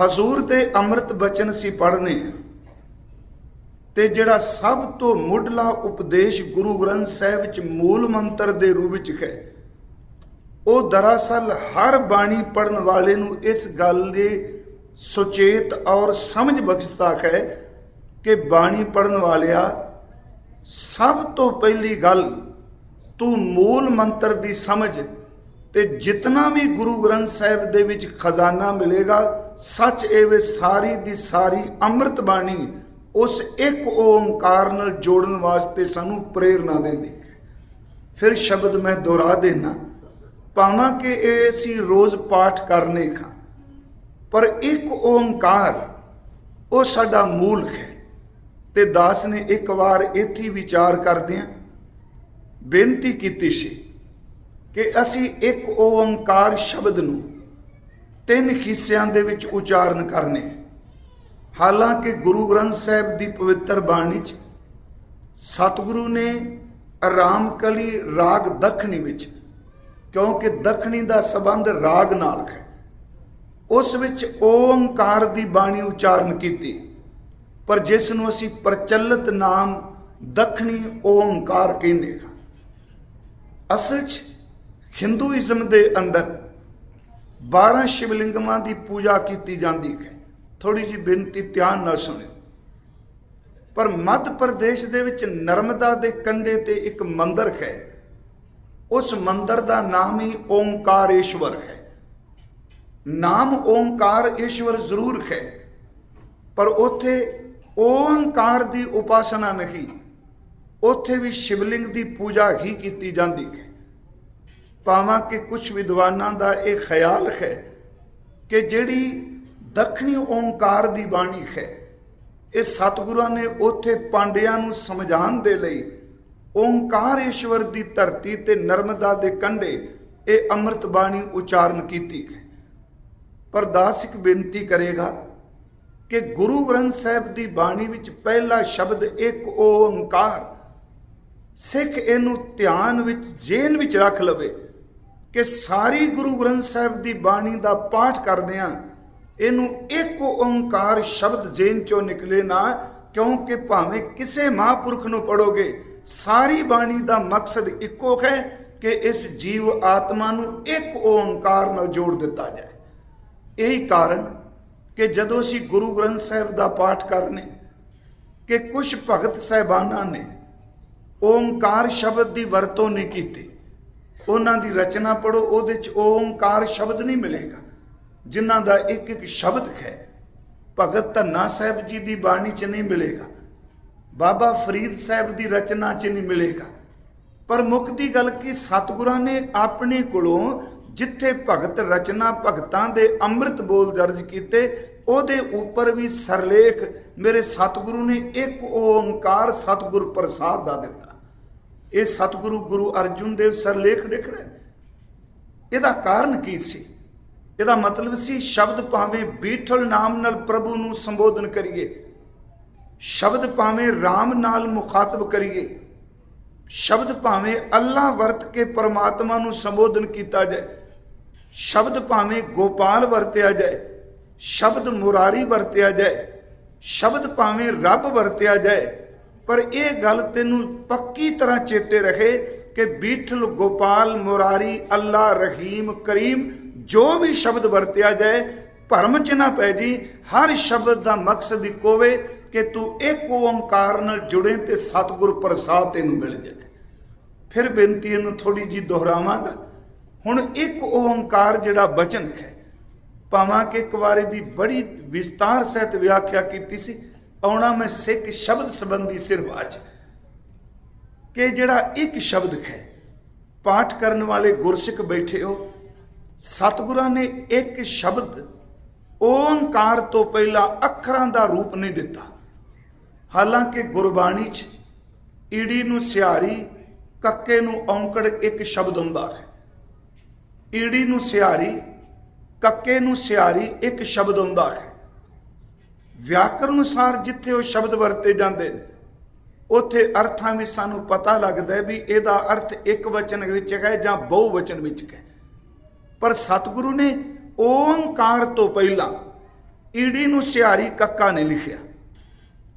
ਹਜ਼ੂਰ ਦੇ ਅੰਮ੍ਰਿਤ ਬਚਨ ਸੀ ਪੜ੍ਹਨੇ ਆ। ਤੇ ਜਿਹੜਾ ਸਭ ਤੋਂ ਮੁੱਢਲਾ ਉਪਦੇਸ਼ ਗੁਰੂ ਗ੍ਰੰਥ ਸਾਹਿਬ ਵਿੱਚ ਮੂਲ ਮੰਤਰ ਦੇ ਰੂਪ ਵਿੱਚ ਹੈ, ਉਹ ਦਰਅਸਲ ਹਰ ਬਾਣੀ ਪੜਨ ਵਾਲੇ ਨੂੰ ਇਸ ਗੱਲ ਦੇ ਸੁਚੇਤ ਔਰ ਸਮਝ ਬਖਸ਼ਤਾ ਹੈ ਕਿ ਬਾਣੀ ਪੜਨ ਵਾਲਿਆ, ਸਭ ਤੋਂ ਪਹਿਲੀ ਗੱਲ ਤੂੰ ਮੂਲ ਮੰਤਰ ਦੀ ਸਮਝ ਤੇ ਜਿਤਨਾ ਵੀ ਗੁਰੂ ਗ੍ਰੰਥ ਸਾਹਿਬ ਦੇ ਵਿੱਚ ਖਜ਼ਾਨਾ ਮਿਲੇਗਾ, ਸੱਚ ਇਹ ਵੇ ਸਾਰੀ ਦੀ ਸਾਰੀ ਅੰਮ੍ਰਿਤ ਬਾਣੀ ਉਸ ਇੱਕ ਓੰਕਾਰ ਨਾਲ ਜੋੜਨ ਵਾਸਤੇ ਸਾਨੂੰ ਪ੍ਰੇਰਣਾ ਦਿੰਦੀ ਹੈ। ਫਿਰ ਸ਼ਬਦ ਮੈਂ ਦੁਹਰਾ ਦੇਣਾ ਭਾਵਾਂ ਕਿ ਇਹ ਅਸੀਂ ਰੋਜ਼ ਪਾਠ ਕਰਨੇ ਖਾਂ, ਪਰ ਇੱਕ ਓੰਕਾਰ ਉਹ ਸਾਡਾ ਮੂਲ ਹੈ। ਤੇ ਦਾਸ ਨੇ ਇੱਕ ਵਾਰ ਇੱਥੇ ਵਿਚਾਰ ਕਰਦਿਆਂ ਬੇਨਤੀ ਕੀਤੀ ਸੀ ਕਿ ਅਸੀਂ ਇੱਕ ਓੰਕਾਰ ਸ਼ਬਦ ਨੂੰ ਤਿੰਨ ਹਿੱਸਿਆਂ ਦੇ ਵਿੱਚ ਉਚਾਰਨ ਕਰਨੇ। ਹਾਲਾਂਕਿ ਗੁਰੂ ਗ੍ਰੰਥ ਸਾਹਿਬ ਦੀ ਪਵਿੱਤਰ ਬਾਣੀ 'ਚ ਸਤਿਗੁਰੂ ਨੇ ਆਰਾਮ ਕਲੀ ਰਾਗ ਦੱਖਣੀ ਵਿੱਚ, ਕਿਉਂਕਿ ਦੱਖਣੀ ਦਾ ਸੰਬੰਧ ਰਾਗ ਨਾਲ ਹੈ, ਉਸ ਵਿੱਚ ਓੰਕਾਰ ਦੀ ਬਾਣੀ ਉਚਾਰਨ ਕੀਤੀ। ਪਰ ਜਿਸ ਨੂੰ ਅਸੀਂ ਪ੍ਰਚਲਿਤ ਨਾਮ ਦੱਖਣੀ ਓੰਕਾਰ ਕਹਿੰਦੇ ਹਾਂ, ਅਸਲ 'ਚ ਹਿੰਦੂਇਜ਼ਮ ਦੇ ਅੰਦਰ 12 ਸ਼ਿਵਲਿੰਗਾਂ ਦੀ ਪੂਜਾ ਕੀਤੀ ਜਾਂਦੀ ਹੈ। ਥੋੜੀ ਜੀ ਬੇਨਤੀ ਧਿਆਨ ਨਾਲ ਸੁਣਿਓ। ਪਰ ਮੱਧ ਪ੍ਰਦੇਸ਼ ਦੇ ਵਿੱਚ ਨਰਮਦਾ ਦੇ ਕੰਢੇ ਤੇ ਇੱਕ ਮੰਦਿਰ ਹੈ। ਉਸ ਮੰਦਿਰ ਦਾ ਨਾਮ ਹੀ ਓਮਕਾਰੇਸ਼ਵਰ ਹੈ। ਨਾਮ ਓੰਕਾਰ ਈਸ਼ਵਰ ਜ਼ਰੂਰ ਹੈ। ਪਰ ਉੱਥੇ ਓੰਕਾਰ ਦੀ ਉਪਾਸਨਾ ਨਹੀਂ। ਉੱਥੇ ਵੀ ਸ਼ਿਵਲਿੰਗ ਦੀ ਪੂਜਾ ਹੀ ਕੀਤੀ ਜਾਂਦੀ ਹੈ। ਭਾਵਾਂ ਕਿ ਕੁਝ ਵਿਦਵਾਨਾਂ ਦਾ ਇਹ ਖਿਆਲ ਹੈ ਕਿ ਜਿਹੜੀ ਦੱਖਣੀ ਓੰਕਾਰ ਦੀ ਬਾਣੀ ਹੈ, ਇਹ ਸਤਿਗੁਰਾਂ ਨੇ ਉੱਥੇ ਪਾਂਡਿਆਂ ਨੂੰ ਸਮਝਾਉਣ ਦੇ ਲਈ ਓੰਕਾਰੇਸ਼ਵਰ ਦੀ ਧਰਤੀ ਤੇ ਨਰਮਦਾ ਦੇ ਕੰਢੇ ਇਹ ਅੰਮ੍ਰਿਤ ਬਾਣੀ ਉਚਾਰਨ ਕੀਤੀ ਹੈ। ਪਰ ਦਾਸਿਕ ਬੇਨਤੀ ਕਰੇਗਾ ਕਿ ਗੁਰੂ ਗ੍ਰੰਥ ਸਾਹਿਬ ਦੀ ਬਾਣੀ ਵਿੱਚ ਪਹਿਲਾ ਸ਼ਬਦ ਇੱਕ ਓੰਕਾਰ, ਸਿੱਖ ਇਹਨੂੰ ਧਿਆਨ ਵਿੱਚ, ਜੇਨ ਵਿੱਚ ਰੱਖ ਲਵੇ। ਕਿ ਸਾਰੀ ਗੁਰੂ ਗ੍ਰੰਥ ਸਾਹਿਬ ਦੀ ਬਾਣੀ ਦਾ ਪਾਠ ਕਰਦੇ ਆ। ਇਹਨੂੰ ਇੱਕ ਓੰਕਾਰ ਸ਼ਬਦ ਜੇਨ ਚੋਂ ਨਿਕਲੇ ਨਾ, ਕਿਉਂਕਿ ਭਾਵੇਂ ਕਿਸੇ ਮਹਾਂਪੁਰਖ ਨੂੰ ਪੜੋਗੇ ਸਾਰੀ ਬਾਣੀ ਦਾ ਮਕਸਦ ਇੱਕੋ ਹੈ ਕਿ ਇਸ ਜੀਵ ਆਤਮਾ ਨੂੰ ਇੱਕ ਓੰਕਾਰ ਨਾਲ ਜੋੜ ਦਿੱਤਾ ਜਾਏ। ਇਹੀ ਕਾਰਨ ਕਿ ਜਦੋਂ ਅਸੀਂ ਗੁਰੂ ਗ੍ਰੰਥ ਸਾਹਿਬ ਦਾ ਪਾਠ ਕਰਨੇ ਕਿ ਕੁਝ ਭਗਤ ਸਹਿਬਾਨਾਂ ਨੇ ਓੰਕਾਰ ਸ਼ਬਦ ਦੀ ਵਰਤੋਂ ਨਹੀਂ ਕੀਤੀ ਉਹਨਾਂ ਦੀ ਰਚਨਾ ਪੜੋ ਉਹਦੇ ਚ ਓੰਕਾਰ ਸ਼ਬਦ ਨਹੀਂ ਮਿਲੇਗਾ। ਜਿਨ੍ਹਾਂ ਦਾ ਇੱਕ ਇੱਕ ਸ਼ਬਦ ਹੈ, ਭਗਤ ਧੰਨਾ ਸਾਹਿਬ ਜੀ ਦੀ ਬਾਣੀ ਚ ਨਹੀਂ ਮਿਲੇਗਾ। ਬਾਬਾ ਫਰੀਦ ਸਾਹਿਬ ਦੀ ਰਚਨਾ ਚ ਨਹੀਂ ਮਿਲੇਗਾ। ਪਰ ਮੁੱਖ ਦੀ ਗੱਲ ਕਿ, ਸਤਿਗੁਰਾਂ ਨੇ ਆਪਣੇ ਕੋਲੋਂ ਜਿੱਥੇ ਭਗਤ ਰਚਨਾ ਭਗਤਾਂ ਦੇ ਅੰਮ੍ਰਿਤ ਬੋਲ ਦਰਜ ਕੀਤੇ, ਉਹਦੇ ਉੱਪਰ ਵੀ ਸਰਲੇਖ ਮੇਰੇ ਸਤਿਗੁਰੂ ਨੇ ਇੱਕ ਓੰਕਾਰ ਸਤਿਗੁਰ ਪ੍ਰਸਾਦ ਦਾ ਦਿੱਤਾ। ਇਹ ਸਤਿਗੁਰੂ ਗੁਰੂ ਅਰਜੁਨ ਦੇਵ ਸਰਲੇਖ ਲਿਖ ਰਹੇ ਨੇ। ਇਹਦਾ ਕਾਰਨ ਕੀ ਸੀ? ਇਹਦਾ ਮਤਲਬ ਸੀ ਸ਼ਬਦ ਭਾਵੇਂ ਬੀਠਲ ਨਾਮ ਨਾਲ ਪ੍ਰਭੂ ਨੂੰ ਸੰਬੋਧਨ ਕਰੀਏ, ਸ਼ਬਦ ਭਾਵੇਂ RAM ਨਾਲ ਮੁਖਾਤਬ ਕਰੀਏ, ਸ਼ਬਦ ਭਾਵੇਂ ਅੱਲਾ ਵਰਤ ਕੇ ਪਰਮਾਤਮਾ ਨੂੰ ਸੰਬੋਧਨ ਕੀਤਾ ਜਾਏ, ਸ਼ਬਦ ਭਾਵੇਂ ਗੋਪਾਲ ਵਰਤਿਆ ਜਾਏ, ਸ਼ਬਦ ਮੁਰਾਰੀ ਵਰਤਿਆ ਜਾਏ, ਸ਼ਬਦ ਭਾਵੇਂ ਰੱਬ ਵਰਤਿਆ ਜਾਏ ਪਰ ਇਹ ਗੱਲ ਤੈਨੂੰ ਪੱਕੀ ਤਰ੍ਹਾਂ ਚੇਤੇ ਰਹੇ ਕਿ ਬੀਠਲ ਗੋਪਾਲ ਮੁਰਾਰੀ ਅੱਲਾ ਰਹੀਮ ਕਰੀਮ ਜੋ ਵੀ ਸ਼ਬਦ ਵਰਤਿਆ ਜਾਏ, ਭਰਮ ਚ ਨਾ ਪੈ ਜੀ, ਹਰ ਸ਼ਬਦ ਦਾ ਮਕਸਦ ਇੱਕੋ ਹੋਵੇ ਕਿ ਤੂੰ ਇੱਕ ਓੰਕਾਰ ਨਾਲ ਜੁੜੇ ਤੇ ਸਤਿਗੁਰ ਪ੍ਰਸਾਦ ਤੈਨੂੰ ਮਿਲ ਜਾਏ। ਫਿਰ ਬੇਨਤੀ ਇਹਨੂੰ ਥੋੜੀ ਜੀ ਦੁਹਰਾਵਾਂਗਾ। ਹੁਣ ਇੱਕ ਓੰਕਾਰ ਜਿਹੜਾ ਬਚਨ ਹੈ, ਭਾਵਾਂ ਕਿ ਇੱਕ ਵਾਰੀ ਦੀ ਬੜੀ ਵਿਸਤਾਰ ਸਹਿਤ ਵਿਆਖਿਆ ਕੀਤੀ ਸੀ। ਆਉਣਾ ਮੈਂ ਸਿੱਖ ਸ਼ਬਦ ਸੰਬੰਧੀ ਸਿਰਫ ਅੱਜ। ਕਿ ਜਿਹੜਾ ਇੱਕ ਸ਼ਬਦ ਹੈ, ਪਾਠ ਕਰਨ ਵਾਲੇ ਗੁਰਸਿੱਖ ਬੈਠੇ ਹੋ, ਸਤਿਗੁਰਾਂ ਨੇ ਇੱਕ ਸ਼ਬਦ ਓੰਕਾਰ ਤੋਂ ਪਹਿਲਾਂ ਅੱਖਰਾਂ ਦਾ ਰੂਪ ਨਹੀਂ ਦਿੱਤਾ। ਹਾਲਾਂਕਿ ਗੁਰਬਾਣੀ 'ਚ ਈੜੀ ਨੂੰ ਸਿਆਰੀ ਕੱਕੇ ਨੂੰ ਔਂਕੜ ਇੱਕ ਸ਼ਬਦ ਹੁੰਦਾ ਹੈ। ਈੜੀ ਨੂੰ ਸਿਆਰੀ ਕੱਕੇ ਨੂੰ ਸਿਆਰੀ ਇੱਕ ਸ਼ਬਦ ਹੁੰਦਾ ਹੈ। ਵਿਆਕਰਨ ਅਨੁਸਾਰ ਜਿੱਥੇ ਉਹ ਸ਼ਬਦ ਵਰਤੇ ਜਾਂਦੇ ਨੇ, ਉੱਥੇ ਅਰਥਾਂ ਵਿੱਚ ਸਾਨੂੰ ਪਤਾ ਲੱਗਦਾ ਵੀ ਇਹਦਾ ਅਰਥ ਇੱਕ ਵਚਨ ਵਿੱਚ ਹੈ ਜਾਂ ਬਹੁ ਵਚਨ ਵਿੱਚ ਹੈ। ਪਰ ਸਤਿਗੁਰੂ ਨੇ ਓੰਕਾਰ ਤੋਂ ਪਹਿਲਾਂ ਈੜੀ ਨੂੰ ਸਿਹਾਰੀ ਕੱਕਾ ਨੇ ਲਿਖਿਆ।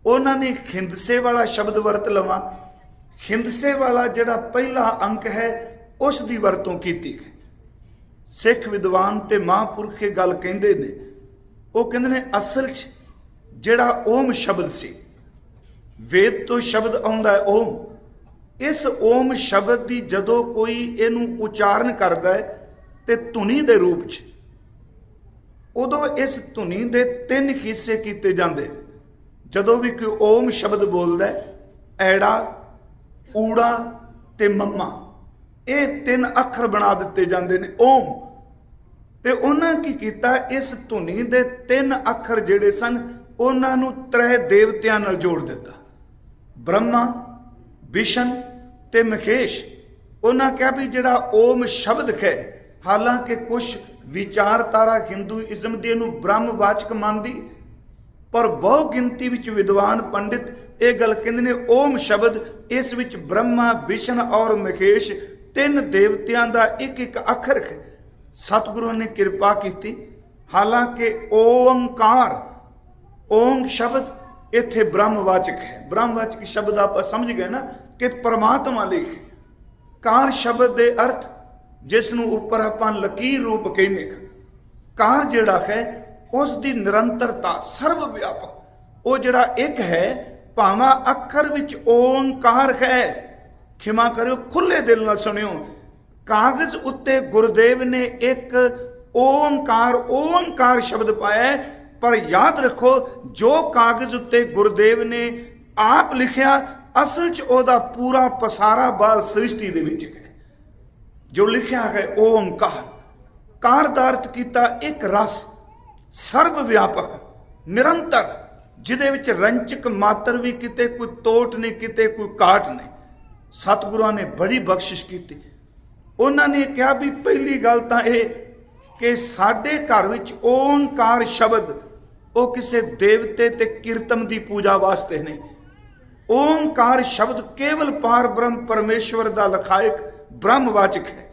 ਉਹਨਾਂ ਨੇ ਖਿੰਦਸੇ ਵਾਲਾ ਸ਼ਬਦ ਵਰਤ ਲਵਾਂ। ਖਿੰਦਸੇ ਵਾਲਾ ਜਿਹੜਾ ਪਹਿਲਾ ਅੰਕ ਹੈ, ਉਸ ਦੀ ਵਰਤੋਂ ਕੀਤੀ ਹੈ ਸਿੱਖ ਵਿਦਵਾਨ ਤੇ ਮਹਾਂਪੁਰਖ ਇਹ ਗੱਲ ਕਹਿੰਦੇ ਨੇ, ਉਹ ਕਹਿੰਦੇ ਨੇ, ਅਸਲ 'ਚ ਜਿਹੜਾ ਓਮ ਸ਼ਬਦ ਸੀ। ਵੇਦ ਤੋਂ ਸ਼ਬਦ ਆਉਂਦਾ ਹੈ ਓਮ। ਇਸ ਓਮ ਸ਼ਬਦ ਦੀ ਜਦੋਂ ਕੋਈ ਇਹਨੂੰ ਉਚਾਰਨ ਕਰਦਾ ਹੈ ਤੇ ਧੁਨੀ ਦੇ ਰੂਪ 'ਚ ਉਦੋਂ ਇਸ ਧੁਨੀ ਦੇ ਤਿੰਨ ਹਿੱਸੇ ਕੀਤੇ ਜਾਂਦੇ ਜਦੋਂ ਵੀ ਕੋਈ ਓਮ ਸ਼ਬਦ ਬੋਲਦਾ ਹੈ, ਐੜਾ ਊੜਾ ਤੇ ਮੰਮਾ ਇਹ ਤਿੰਨ ਅੱਖਰ ਬਣਾ ਦਿੱਤੇ ਜਾਂਦੇ ਨੇ ਓਮ। ਤੇ ਉਹਨਾਂ ਕੀ ਕੀਤਾ ਇਸ ਧੁਨੀ ਦੇ ਤਿੰਨ ਅੱਖਰ ਜਿਹੜੇ ਸਨ ਉਹਨਾਂ ਨੂੰ ਤ੍ਰੈ ਦੇਵਤਿਆਂ ਨਾਲ ਜੋੜ ਦਿੱਤਾ। ਬ੍ਰਹਮਾ, ਵਿਸ਼ਨ ਤੇ ਮਖੇਸ਼ ਉਹਨਾਂ ਕਿਹਾ ਵੀ ਜਿਹੜਾ ਓਮ ਸ਼ਬਦ ਹੈ, ਹਾਲਾਂਕਿ ਕੁਝ ਵਿਚਾਰਤਾਰਾ ਹਿੰਦੂਇਜ਼ਮ ਦੇ ਨੂੰ ਬ੍ਰਹਮਵਾਚਕ ਮੰਨਦੀ, ਪਰ ਬਹੁ ਗਿਣਤੀ ਵਿੱਚ ਵਿਦਵਾਨ ਪੰਡਿਤ ਇਹ ਗੱਲ ਕਹਿੰਦੇ ਨੇ, ਓਮ ਸ਼ਬਦ ਇਸ ਵਿੱਚ ਬ੍ਰਹਮਾ, ਵਿਸ਼ਨ ਔਰ ਮਖੇਸ਼ ਤਿੰਨ ਦੇਵਤਿਆਂ ਦਾ ਇੱਕ ਇੱਕ ਅੱਖਰ ਹੈ। ਸਤਿਗੁਰੂ ਨੇ ਕਿਰਪਾ ਕੀਤੀ। ਹਾਲਾਂਕਿ ਓੰਕਾਰ ਓੰਗ ਸ਼ਬਦ ਇੱਥੇ ਬ੍ਰਹਮਵਾਚਕ ਹੈ। ਬ੍ਰਹਮਵਾਚਕ ਸ਼ਬਦ ਆਪਾਂ ਸਮਝ ਗਏ ਨਾ ਕਿ ਪਰਮਾਤਮਾ ਲਿਖ। ਕਾਰ ਸ਼ਬਦ ਦੇ ਅਰਥ ਜਿਸ ਨੂੰ ਉੱਪਰ ਆਪਾਂ ਲਕੀਰ ਰੂਪ ਕਹਿੰਦੇ ਹਾਂ। ਕਾਰ ਜਿਹੜਾ ਹੈ, ਉਸ ਦੀ ਨਿਰੰਤਰਤਾ ਸਰਵ ਵਿਆਪਕ ਉਹ ਜਿਹੜਾ ਇੱਕ ਹੈ, ਭਾਵਾਂ ਅੱਖਰ ਵਿੱਚ ਓੰਕਾਰ ਹੈ। ਖਿਮਾ ਕਰਿਓ ਖੁੱਲੇ ਦਿਲ ਨਾਲ ਸੁਣਿਓ। ਕਾਗਜ਼ ਉੱਤੇ ਗੁਰਦੇਵ ਨੇ ਇੱਕ ਓੰਕਾਰ ਓੰਕਾਰ ਸ਼ਬਦ ਪਾਇਆ ਪਰ ਯਾਦ ਰੱਖੋ, ਜੋ ਕਾਗਜ਼ ਉੱਤੇ ਗੁਰਦੇਵ ਨੇ ਆਪ ਲਿਖਿਆ, ਅਸਲ 'ਚ ਉਹਦਾ ਪੂਰਾ ਪਸਾਰਾ ਬਾਲ ਸ੍ਰਿਸ਼ਟੀ ਦੇ ਵਿੱਚ ਹੈ। ਜੋ ਲਿਖਿਆ ਹੈ ਓੰਕਾਰ। ਕਾਰ ਦਾ ਅਰਥ ਕੀਤਾ ਇੱਕ ਰਸ ਸਰਵ ਵਿਆਪਕ ਨਿਰੰਤਰ, ਜਿਹਦੇ ਵਿੱਚ ਰੰਚਕ ਮਾਤਰ ਵੀ ਕਿਤੇ, ਕੋਈ ਤੋਟ ਨਹੀਂ ਕਿਤੇ, ਕੋਈ ਕਾਟ ਨਹੀਂ। ਸਤਿਗੁਰਾਂ ਨੇ ਬੜੀ ਬਖਸ਼ਿਸ਼ ਕੀਤੀ। ਉਹਨਾਂ ਨੇ ਕਿਹਾ ਵੀ ਪਹਿਲੀ ਗੱਲ ਤਾਂ ਇਹ ਕਿ ਸਾਡੇ ਘਰ ਵਿੱਚ ਓੰਕਾਰ ਸ਼ਬਦ ਉਹ ਕਿਸੇ ਦੇਵਤੇ ਤੇ ਕੀਰਤਮ ਦੀ ਪੂਜਾ ਵਾਸਤੇ ਨਹੀਂ ਓਮਕਾਰ ਸ਼ਬਦ ਕੇਵਲ ਪਾਰ ਬ੍ਰਹਮ ਪਰਮੇਸ਼ਵਰ ਦਾ ਲਖਾਇਕ ਬ੍ਰਹਮਵਾਚਕ ਹੈ।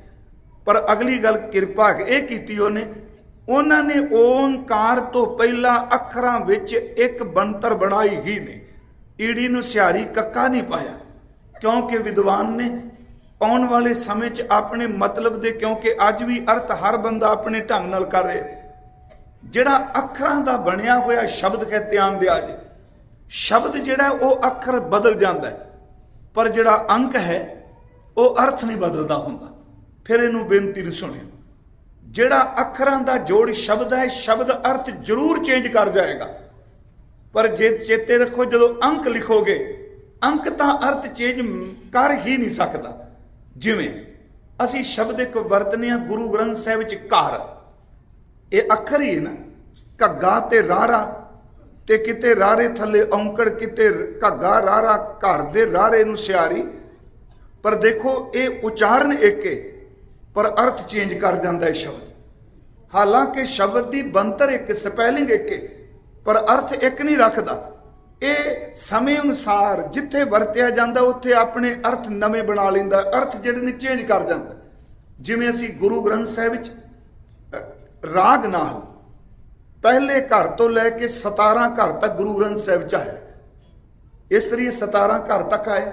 ਪਰ ਅਗਲੀ ਗੱਲ ਕਿਰਪਾ ਇਹ ਕੀਤੀ ਉਹਨੇ, ਉਹਨਾਂ ਨੇ ਓਮਕਾਰ ਤੋਂ ਪਹਿਲਾਂ ਅੱਖਰਾਂ ਵਿੱਚ ਇੱਕ ਬੰਤਰ ਬਣਾਈ ਹੀ ਨਹੀਂ। ਈੜੀ ਨੂੰ ਸਿਆਰੀ ਕੱਕਾ ਨਹੀਂ ਪਾਇਆ, ਕਿਉਂਕਿ ਵਿਦਵਾਨ ਨੇ ਆਉਣ ਵਾਲੇ ਸਮੇਂ 'ਚ ਆਪਣੇ ਮਤਲਬ ਦੇ ਕਿਉਂਕਿ ਅੱਜ ਵੀ ਅਰਥ ਹਰ ਬੰਦਾ ਆਪਣੇ ਢੰਗ ਨਾਲ ਕਰ ਰਿਹਾ ਜਿਹੜਾ ਅੱਖਰਾਂ ਦਾ ਬਣਿਆ ਹੋਇਆ ਸ਼ਬਦ ਹੈ ਧਿਆਨ ਦਿਆ ਜੀ। ਸ਼ਬਦ ਜਿਹੜਾ ਉਹ ਅੱਖਰ ਬਦਲ ਜਾਂਦਾ ਹੈ। ਪਰ ਜਿਹੜਾ ਅੰਕ ਹੈ, ਉਹ ਅਰਥ ਨਹੀਂ ਬਦਲਦਾ ਹੁੰਦਾ। ਫਿਰ ਇਹਨੂੰ ਬੇਨਤੀ ਨਹੀਂ ਸੁਣਿਓ। ਜਿਹੜਾ ਅੱਖਰਾਂ ਦਾ ਜੋੜ ਸ਼ਬਦ ਹੈ, ਸ਼ਬਦ ਅਰਥ ਜ਼ਰੂਰ ਚੇਂਜ ਕਰ ਜਾਏਗਾ। ਪਰ ਜੇ ਚੇਤੇ ਰੱਖੋ, ਜਦੋਂ ਅੰਕ ਲਿਖੋਗੇ, ਅੰਕ ਤਾਂ ਅਰਥ ਚੇਂਜ ਕਰ ਹੀ ਨਹੀਂ ਸਕਦਾ। ਜਿਵੇਂ ਅਸੀਂ ਸ਼ਬਦ ਇੱਕ ਵਰਤਨੇ ਆ ਗੁਰੂ ਗ੍ਰੰਥ ਸਾਹਿਬ ਵਿੱਚ ਘਰ। ਇਹ ਅੱਖਰ ਹੀ ਹੈ ਨਾ। ਘੱਗਾ ਤੇ ਰਾਰਾ ਤੇ ਕਿਤੇ ਰਾਰੇ ਥੱਲੇ ਔਂਕੜ, ਕਿਤੇ ਘੱਗਾ ਰਾਰਾ ਘਰ ਦੇ ਰਾਰੇ ਨੂੰ ਸਿਆਰੀ। ਪਰ ਦੇਖੋ, ਇਹ ਉਚਾਰਨ ਇੱਕ ਹੈ ਪਰ ਅਰਥ ਚੇਂਜ ਕਰ ਜਾਂਦਾ ਹੈ ਸ਼ਬਦ। ਹਾਲਾਂਕਿ ਸ਼ਬਦ ਦੀ ਬੰਤਰ ਇੱਕ ਸਪੈਲਿੰਗ ਇੱਕ ਹੈ ਪਰ ਅਰਥ ਇੱਕ ਨਹੀਂ ਰੱਖਦਾ। ਇਹ ਸਮੇਂ ਅਨੁਸਾਰ ਜਿੱਥੇ ਵਰਤਿਆ ਜਾਂਦਾ, ਉੱਥੇ ਆਪਣੇ ਅਰਥ ਨਵੇਂ ਬਣਾ ਲੈਂਦਾ, ਅਰਥ ਜਿਹੜੇ ਨੇ ਚੇਂਜ ਕਰ ਜਾਂਦਾ। ਜਿਵੇਂ ਅਸੀਂ ਗੁਰੂ ਗ੍ਰੰਥ ਸਾਹਿਬ ਵਿੱਚ ਰਾਗ ਨਾਲ ਪਹਿਲੇ ਘਰ ਤੋਂ ਲੈ ਕੇ 17 ਘਰ ਤੱਕ ਗੁਰੂ ਗ੍ਰੰਥ ਸਾਹਿਬ ਚ ਆਇਆ। ਇਸ ਤਰੀ 17 ਘਰ ਤੱਕ ਆਇਆ।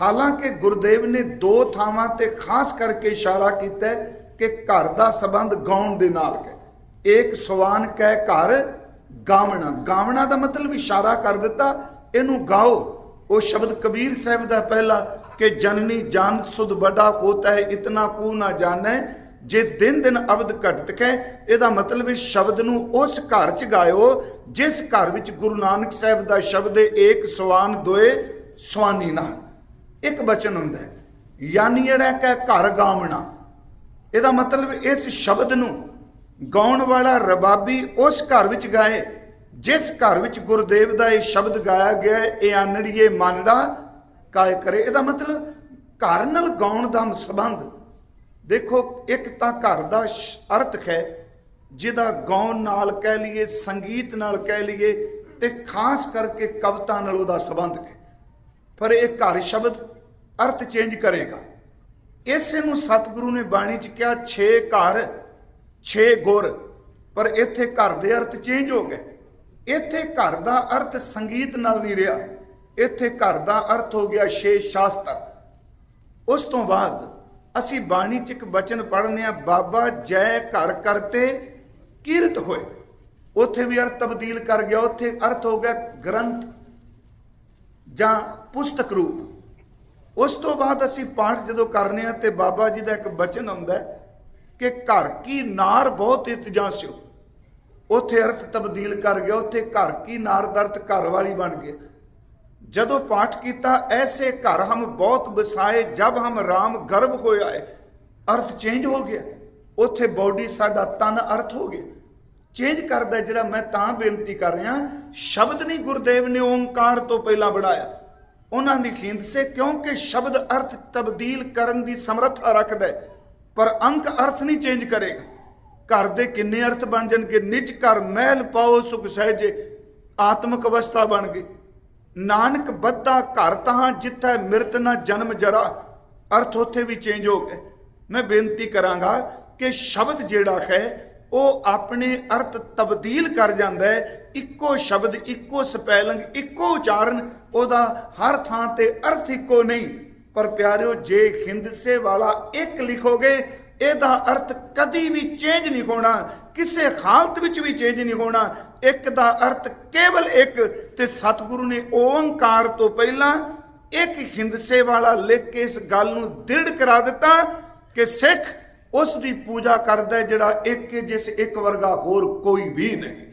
ਹਾਲਾਂਕਿ ਗੁਰਦੇਵ ਨੇ ਦੋ ਥਾਵਾਂ ਤੇ ਖਾਸ ਕਰਕੇ ਇਸ਼ਾਰਾ ਕੀਤਾ ਕਿ ਘਰ ਦਾ ਸੰਬੰਧ ਗਾਉਣ ਦੇ ਨਾਲ ਹੈ। ਏਕ ਸਵਾਨ ਕਹਿ ਘਰ, ਗਾਵਣਾ। ਗਾਵਣਾ ਦਾ ਮਤਲਬ ਇਸ਼ਾਰਾ ਕਰ ਦਿੱਤਾ, ਇਹਨੂੰ ਗਾਓ। ਉਹ ਸ਼ਬਦ ਕਬੀਰ ਸਾਹਿਬ ਦਾ ਪਹਿਲਾ ਕਿ ਜਨਨੀ ਜਾਨ ਸੁਧ ਬੜਾ ਹੋਤਾ ਹੈ, ਇਤਨਾ ਕੂ ਨਾ ਜਾਣੈ। ਜੇ ਦਿਨ ਦਿਨ ਅਵਧ ਘਟਤ ਕੈ ਇਹਦਾ ਮਤਲਬ ਇਸ ਸ਼ਬਦ ਨੂੰ ਉਸ ਘਰ ਚ ਗਾਇਓ, ਜਿਸ ਘਰ ਵਿੱਚ ਗੁਰੂ ਨਾਨਕ ਸਾਹਿਬ ਦਾ ਸ਼ਬਦ ਏਕ ਸਵਾਨ ਦੋਏ ਸਵਾਨੀ ਨਾਲ ਇੱਕ ਬਚਨ ਹੁੰਦਾ ਹੈ, ਯਾਨੀ ਜਿਹੜਾ ਕਿ ਘਰ ਗਾਵਣਾ ਇਹਦਾ ਮਤਲਬ ਇਸ ਸ਼ਬਦ ਨੂੰ ਗਾਉਣ ਵਾਲਾ ਰਬਾਬੀ ਉਸ ਘਰ ਵਿੱਚ ਗਾਏ, ਜਿਸ ਘਰ ਵਿੱਚ ਗੁਰਦੇਵ ਦਾ ਇਹ ਸ਼ਬਦ ਗਾਇਆ ਗਿਆ ਇਹ ਆਨੜੀਏ ਮਨੜਾ ਕਾਇ ਕਰੇ। ਇਹਦਾ ਮਤਲਬ ਘਰ ਨਾਲ ਗਾਉਣ ਦਾ ਸੰਬੰਧ ਦੇਖੋ, ਇੱਕ ਤਾਂ ਘਰ ਦਾ ਸ਼- ਅਰਥ ਹੈ, ਜਿਹਦਾ ਗਾਉਣ ਨਾਲ ਕਹਿ ਲਈਏ, ਸੰਗੀਤ ਨਾਲ ਕਹਿ ਲਈਏ, ਤੇ ਖਾਸ ਕਰਕੇ ਕਵਿਤਾ ਨਾਲ ਉਹਦਾ ਸੰਬੰਧ ਹੈ। ਪਰ ਇਹ ਘਰ ਸ਼ਬਦ ਅਰਥ ਚੇਂਜ ਕਰੇਗਾ। ਇਸੇ ਨੂੰ ਸਤਿਗੁਰੂ ਨੇ ਬਾਣੀ ਚ ਕਿਹਾ 6 ਘਰ 6 ਗੁਰ। ਪਰ ਇੱਥੇ ਘਰ ਦੇ ਅਰਥ ਚੇਂਜ ਹੋ ਗਏ। ਇੱਥੇ ਘਰ ਦਾ ਅਰਥ ਸੰਗੀਤ ਨਾਲ ਨਹੀਂ ਰਿਹਾ। ਇੱਥੇ ਘਰ ਦਾ ਅਰਥ ਹੋ ਗਿਆ ਛੇ ਸ਼ਾਸਤਰ। ਉਸ ਤੋਂ ਬਾਅਦ ਅਸੀਂ ਬਾਣੀ ਚ ਇੱਕ ਬਚਨ ਪੜ੍ਹਨੇ ਆ, ਬਾਬਾ ਜੈ ਘਰ ਕਰਤੇ ਕੀਰਤ ਹੋਏ। ਉੱਥੇ ਵੀ ਅਰਥ ਤਬਦੀਲ ਕਰ ਗਿਆ, ਉੱਥੇ ਅਰਥ ਹੋ ਗਿਆ ਗ੍ਰੰਥ ਜਾਂ ਪੁਸਤਕ ਰੂਪ। ਉਸ ਤੋਂ ਬਾਅਦ ਅਸੀਂ ਪਾਠ ਜਦੋਂ ਕਰਨੇ ਆ ਤੇ ਬਾਬਾ ਜੀ ਦਾ ਇੱਕ ਬਚਨ ਆਉਂਦਾ ਕਿ ਘਰ ਕੀ ਨਾਰ ਬਹੁਤ ਇਤਜਾਸਿਓ ਉੱਥੇ ਅਰਥ ਤਬਦੀਲ ਕਰ ਗਿਆ, ਉੱਥੇ ਘਰ ਕੀ ਨਾਰ ਦਾ ਘਰ ਵਾਲੀ ਬਣ ਗਿਆ। ਜਦੋਂ ਪਾਠ ਕੀਤਾ, ਐਸੇ ਘਰ ਹਮ ਬਹੁਤ ਬਸਾਏ ਜਬ ਹਮ ਰਾਮ ਗਰਭ ਹੋਏ ਅਰਥ ਚੇਂਜ ਹੋ ਗਿਆ। ਉੱਥੇ ਬਾਡੀ ਸਾਡਾ ਤਨ ਅਰਥ ਹੋ ਗਿਆ। ਚੇਂਜ ਕਰਦਾ ਜਿਹੜਾ ਮੈਂ ਤਾਂ ਬੇਨਤੀ ਕਰ ਰਿਹਾ, ਸ਼ਬਦ ਨਹੀਂ ਗੁਰਦੇਵ ਨੇ ਓੰਕਾਰ ਤੋਂ ਪਹਿਲਾਂ ਬਣਾਇਆ। ਉਹਨਾਂ ਦੀ ਖਿੰਦ ਸੇ, ਕਿਉਂਕਿ ਸ਼ਬਦ ਅਰਥ ਤਬਦੀਲ ਕਰਨ ਦੀ ਸਮਰੱਥਾ ਰੱਖਦਾ ਪਰ ਅੰਕ ਅਰਥ ਨਹੀਂ ਚੇਂਜ ਕਰੇਗਾ। ਘਰ ਦੇ ਕਿੰਨੇ ਅਰਥ ਬਣ ਜਾਣਗੇ? ਨਿਜ ਘਰ ਮਹਿਲ ਪਾਓ, ਸੁਖ ਸਹਿਜੇ। ਆਤਮਿਕ ਅਵਸਥਾ ਬਣ ਗਈ। ਨਾਨਕ ਬੱਧਾ ਘਰ ਤਹਾਂ ਜਿੱਥੈ ਮਿਰਤ ਨਾ ਜਨਮ ਜਰਾ। ਅਰਥ ਉੱਥੇ ਵੀ ਚੇਂਜ ਹੋ ਗਏ ਮੈਂ ਬੇਨਤੀ ਕਰਾਂਗਾ ਕਿ ਸ਼ਬਦ ਜਿਹੜਾ ਹੈ, ਉਹ ਆਪਣੇ ਅਰਥ ਤਬਦੀਲ ਕਰ ਜਾਂਦਾ ਹੈ। ਇੱਕੋ ਸ਼ਬਦ, ਇੱਕੋ ਸਪੈਲਿੰਗ, ਇੱਕੋ ਉਚਾਰਨ, ਉਹਦਾ ਹਰ ਥਾਂ ਤੇ ਅਰਥ ਇੱਕੋ ਨਹੀਂ। ਪਰ ਪਿਆਰਿਓ, ਜੇ ਹਿੰਦਸੇ ਵਾਲਾ ਇੱਕ ਲਿਖੋਗੇ ਇਹਦਾ ਅਰਥ ਕਦੀ ਵੀ ਚੇਂਜ ਨਹੀਂ ਹੋਣਾ, ਕਿਸੇ ਹਾਲਤ ਵਿੱਚ ਵੀ ਚੇਂਜ ਨਹੀਂ ਹੋਣਾ। ਇੱਕ ਦਾ ਅਰਥ ਕੇਵਲ ਇੱਕ ਤੇ ਸਤਿਗੁਰੂ ਨੇ ਓੰਕਾਰ ਤੋਂ ਪਹਿਲਾਂ ਇੱਕ ਹਿੰਦਸੇ ਵਾਲਾ ਲਿਖ ਕੇ ਇਸ ਗੱਲ ਨੂੰ ਦ੍ਰਿੜ ਕਰਾ ਦਿੱਤਾ ਕਿ ਸਿੱਖ ਉਸ ਦੀ ਪੂਜਾ ਕਰਦਾ ਜਿਹੜਾ ਇੱਕ ਜਿਸ ਇੱਕ ਵਰਗਾ ਹੋਰ ਕੋਈ ਵੀ ਨਹੀਂ।